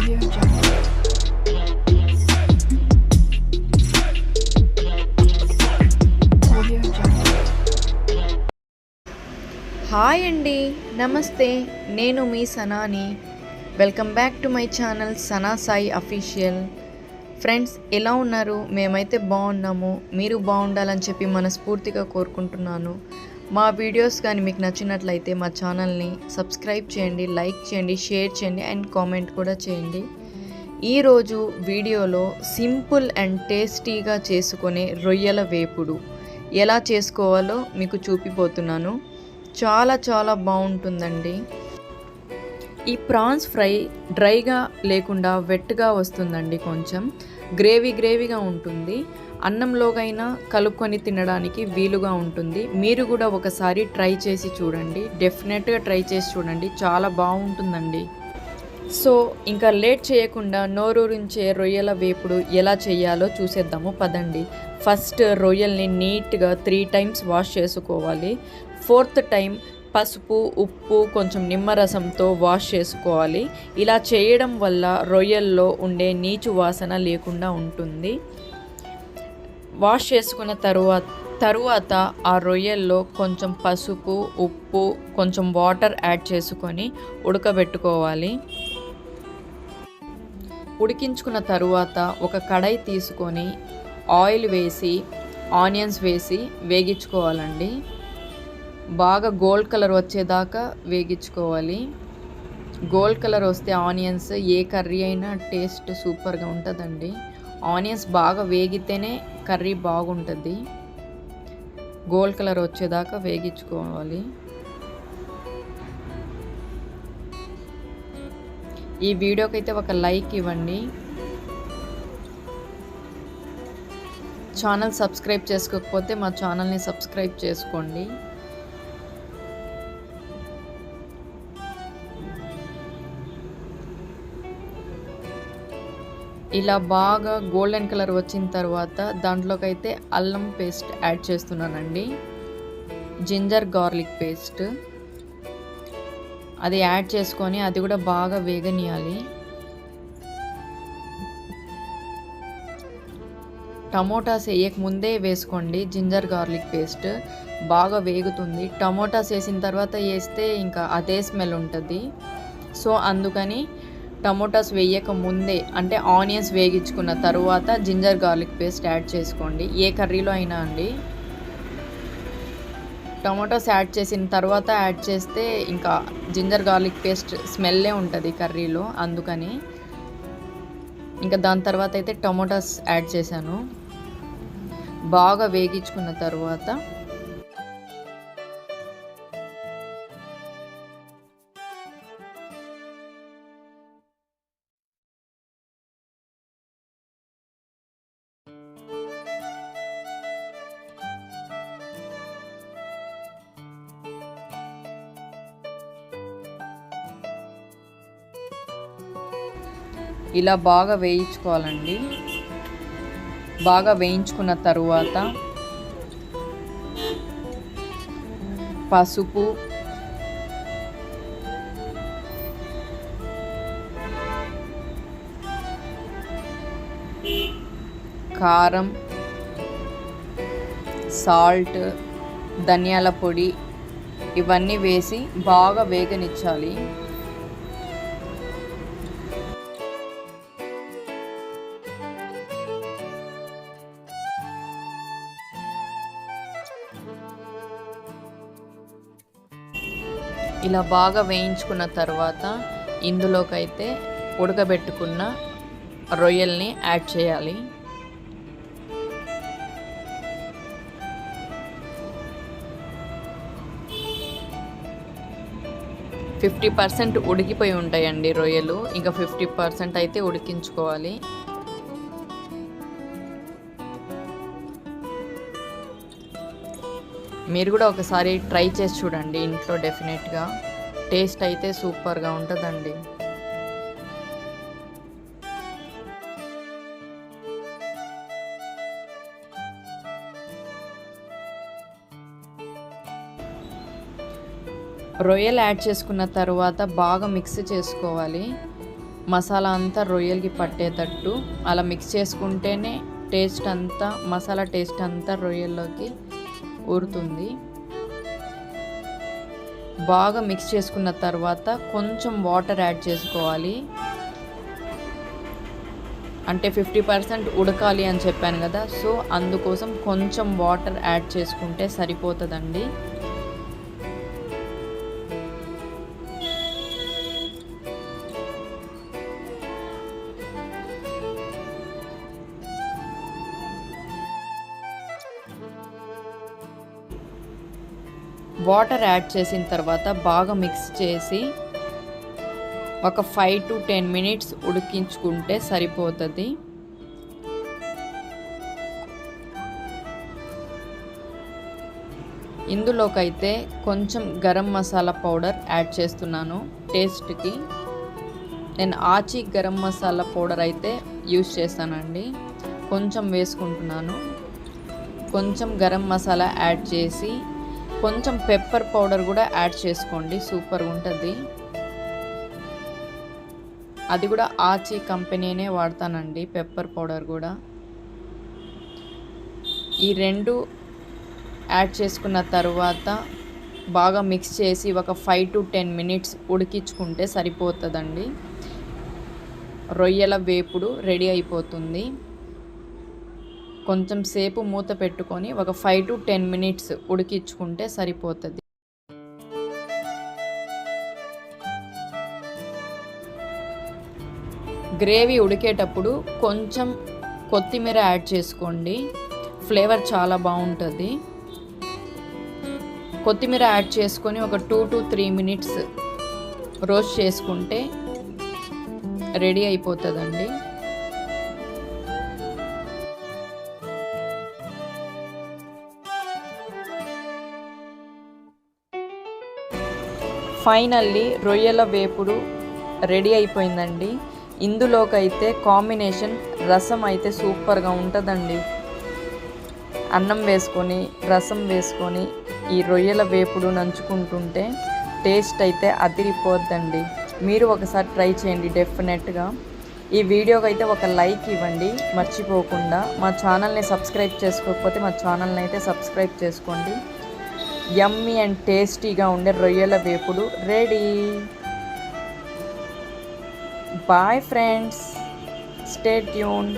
Hi అండి నమస్తే నేను మీ సనాని welcome back to my channel Sana Sai official friends ఎలా ఉన్నారు? మేమైతే బాగున్నాము. మీరు బాగుండాలని చెప్పి మనస్ఫూర్తిగా కోరుకుంటున్నాను. మా వీడియోస్ కానీ మీకు నచ్చినట్లయితే మా ఛానల్ని సబ్స్క్రైబ్ చేయండి లైక్ చేయండి షేర్ చేయండి అండ్ కామెంట్ కూడా చేయండి. ఈరోజు వీడియోలో సింపుల్ అండ్ టేస్టీగా చేసుకునే రొయ్యల వేపుడు ఎలా చేసుకోవాలో మీకు చూపిపోతున్నాను. చాలా చాలా బాగుంటుందండి. ఈ ప్రాన్స్ ఫ్రై డ్రైగా లేకుండా వెట్గా వస్తుందండి కొంచెం. గ్రేవీ గ్రేవీగా ఉంటుంది. అన్నంలోకైనా కలుపుకొని తినడానికి వీలుగా ఉంటుంది. మీరు కూడా ఒకసారి ట్రై చేసి చూడండి. డెఫినెట్గా ట్రై చేసి చూడండి. చాలా బాగుంటుందండి. సో ఇంకా లేట్ చేయకుండా నోరూరించే రొయ్యల వేపుడు ఎలా చేయాలో చూసేద్దాము. పదండి. ఫస్ట్ రొయ్యల్ని నీట్గా త్రీ టైమ్స్ వాష్ చేసుకోవాలి. ఫోర్త్ టైం పసుపు ఉప్పు కొంచెం నిమ్మరసంతో వాష్ చేసుకోవాలి. ఇలా చేయడం వల్ల రొయ్యల్లో ఉండే నీచు వాసన లేకుండా ఉంటుంది. వాష్ చేసుకున్న తరువాత తరువాత ఆ రొయ్యల్లో కొంచెం పసుపు ఉప్పు కొంచెం వాటర్ యాడ్ చేసుకొని ఉడకబెట్టుకోవాలి. ఉడికించుకున్న తరువాత ఒక కడాయి తీసుకొని ఆయిల్ వేసి ఆనియన్స్ వేసి వేగించుకోవాలండి. బాగా గోల్డ్ కలర్ వచ్చేదాకా వేగించుకోవాలి. గోల్డ్ కలర్ వస్తే ఆనియన్స్ ఏ కర్రీ అయినా టేస్ట్ సూపర్గా ఉంటుందండి. ఆనియన్స్ బాగా వేగితేనే కర్రీ బాగుంటుంది. గోల్డ్ కలర్ వచ్చేదాకా వేగించుకోవాలి. ఈ వీడియోకి అయితే ఒక లైక్ ఇవ్వండి. ఛానల్ సబ్స్క్రైబ్ చేసుకోకపోతే మా ఛానల్ని సబ్స్క్రైబ్ చేసుకోండి. ఇలా బాగా గోల్డెన్ కలర్ వచ్చిన తర్వాత దాంట్లోకి అయితే అల్లం పేస్ట్ యాడ్ చేస్తున్నానండి. Ginger garlic paste. అది యాడ్ చేసుకొని అది కూడా బాగా వేగనీయాలి. టమోటాస్ వేయక ముందే వేసుకోండి జింజర్ గార్లిక్ పేస్ట్. బాగా వేగుతుంది. టమోటాస్ వేసిన తర్వాత వేస్తే ఇంకా అదే స్మెల్ ఉంటుంది. సో అందుకని టమోటాస్ వేయక ముందే అంటే ఆనియన్స్ వేగించుకున్న తర్వాత జింజర్ గార్లిక్ పేస్ట్ యాడ్ చేసుకోండి. ఏ కర్రీలో అయినా అండి. టమాటోస్ యాడ్ చేసిన తర్వాత యాడ్ చేస్తే ఇంకా జింజర్ గార్లిక్ పేస్ట్ స్మెల్లే ఉంటుంది కర్రీలో అందుకని. ఇంకా దాని తర్వాత అయితే టమోటాస్ యాడ్ చేశాను. బాగా వేగించుకున్న తర్వాత ఇలా బాగా వేయించుకోవాలండి. బాగా వేయించుకున్న తరువాత పసుపు కారం సాల్ట్ ధనియాల పొడి ఇవన్నీ వేసి బాగా వేగనిచ్చాలి. ఇలా బాగా వేయించుకున్న తర్వాత ఇందులోకైతే ఉడకబెట్టుకున్న రొయ్యల్ని యాడ్ చేయాలి. ఫిఫ్టీ పర్సెంట్ ఉడికిపోయి ఉంటాయండి రొయ్యలు. ఇంకా ఫిఫ్టీ పర్సెంట్ అయితే ఉడికించుకోవాలి. మీరు కూడా ఒకసారి ట్రై చేసి చూడండి ఇంట్లో డెఫినెట్గా. టేస్ట్ అయితే సూపర్గా ఉంటుందండి. రొయ్యలు యాడ్ చేసుకున్న తర్వాత బాగా మిక్స్ చేసుకోవాలి. మసాలా అంతా రొయ్యలకి పట్టేటట్టు. అలా మిక్స్ చేసుకుంటేనే టేస్ట్ అంతా మసాలా టేస్ట్ అంతా రొయ్యల్లోకి ఊరుతుంది. బాగా మిక్స్ చేసుకున్న తర్వాత కొంచెం వాటర్ యాడ్ చేసుకోవాలి. అంటే ఫిఫ్టీ పర్సెంట్ ఉడకాలి అని చెప్పాను కదా సో అందుకోసం కొంచెం వాటర్ యాడ్ చేసుకుంటే సరిపోతుందండి. వాటర్ యాడ్ చేసిన తర్వాత బాగా మిక్స్ చేసి ఒక ఫైవ్ టు టెన్ మినిట్స్ ఉడికించుకుంటే సరిపోతుంది. ఇందులోకైతే కొంచెం గరం మసాలా పౌడర్ యాడ్ చేస్తున్నాను టేస్ట్కి. నేను ఆచి గరం మసాలా పౌడర్ అయితే యూస్ చేస్తానండి. కొంచెం వేసుకుంటున్నాను. కొంచెం గరం మసాలా యాడ్ చేసి కొంచెం పెప్పర్ పౌడర్ కూడా యాడ్ చేసుకోండి. సూపర్గా ఉంటుంది. అది కూడా ఆచి కంపెనీనే వాడతానండి పెప్పర్ పౌడర్ కూడా. ఈ రెండు యాడ్ చేసుకున్న తర్వాత బాగా మిక్స్ చేసి ఒక ఫైవ్ టు టెన్ మినిట్స్ ఉడికించుకుంటే సరిపోతుందండి. రొయ్యల వేపుడు రెడీ అయిపోతుంది. కొంచెం సేపు మూత పెట్టుకొని ఒక ఫైవ్ టు టెన్ మినిట్స్ ఉడికించుకుంటే సరిపోతుంది. గ్రేవీ ఉడికేటప్పుడు కొంచెం కొత్తిమీర యాడ్ చేసుకోండి. ఫ్లేవర్ చాలా బాగుంటుంది. కొత్తిమీర యాడ్ చేసుకొని ఒక two to three minutes roast చేసుకుంటే రెడీ అయిపోతుందండి. ఫైనల్లీ రొయ్యల వేపుడు రెడీ అయిపోయిందండి. ఇందులోకైతే కాంబినేషన్ రసం అయితే సూపర్గా ఉంటుందండి. అన్నం వేసుకొని రసం వేసుకొని ఈ రొయ్యల వేపుడు నంచుకుంటుంటే టేస్ట్ అయితే అదిరిపోద్దండి. మీరు ఒకసారి ట్రై చేయండి డెఫినెట్గా. ఈ వీడియోకి అయితే ఒక లైక్ ఇవ్వండి. మర్చిపోకుండా మా ఛానల్ని సబ్స్క్రైబ్ చేసుకోకపోతే మా ఛానల్ని అయితే సబ్స్క్రైబ్ చేసుకోండి. యమ్మీ అండ్ టేస్టీగా ఉండే రొయ్యల వేపుడు. Ready bye friends stay tune